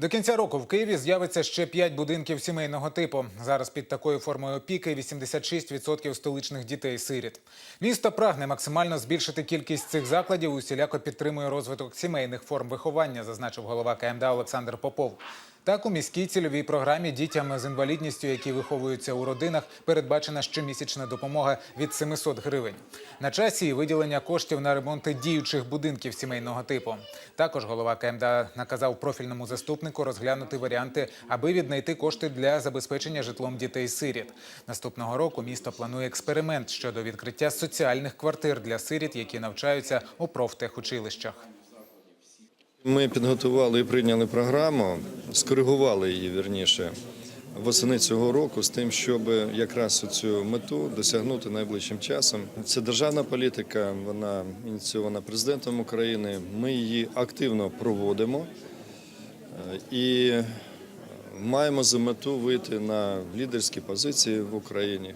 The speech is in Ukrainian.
До кінця року в Києві з'явиться ще 5 будинків сімейного типу. Зараз під такою формою опіки 86% столичних дітей-сиріт. Місто прагне максимально збільшити кількість цих закладів. Усіляко підтримує розвиток сімейних форм виховання, зазначив голова КМДА Олександр Попов. Так, у міській цільовій програмі дітям з інвалідністю, які виховуються у родинах, передбачена щомісячна допомога від 700 гривень. На часі виділення коштів на ремонти діючих будинків сімейного типу. Також голова КМДА наказав профільному заступнику розглянути варіанти, аби віднайти кошти для забезпечення житлом дітей-сиріт. Наступного року місто планує експеримент щодо відкриття соціальних квартир для сиріт, які навчаються у профтехучилищах. Ми підготували і прийняли програму, скоригували її вірніше восени цього року з тим, щоб якраз цю мету досягнути найближчим часом. Це державна політика, вона ініційована президентом України. Ми її активно проводимо е, і маємо за мету вийти на лідерські позиції в Україні.